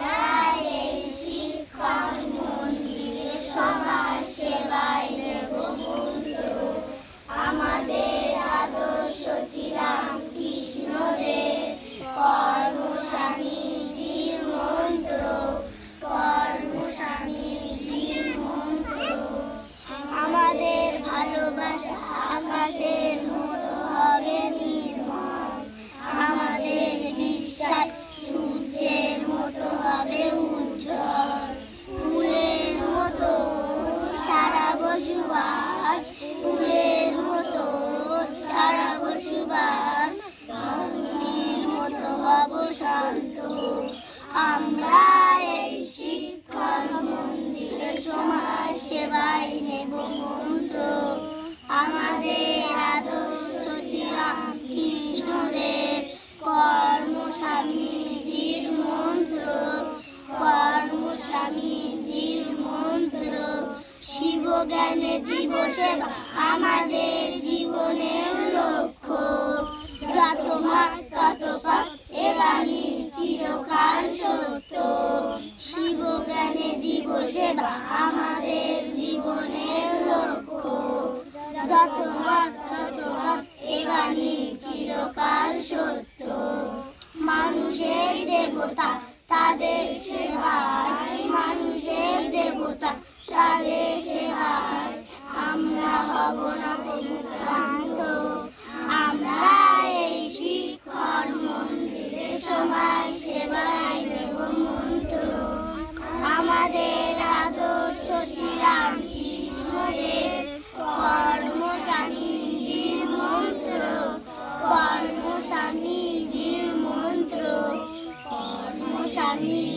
হ্যাঁ শান্ত। আমরা এই শিক্ষণ মন্দিরে সমাজ সেবায় নেব মন্ত্র। আমাদের আদর্শ চিরাম কৃষ্ণদেব, কর্মস্বামীজির মন্ত্র। কর্মস্বামীজির মন্ত্র শিব জ্ঞানে জীব সেবা আমাদের শিব জ্ঞানে জীব সেবা, আমাদের জীবনের লক্ষ্য। যত ভাগ তত পাপ এ চিরকাল সত্য। মানুষের দেবতা Amin.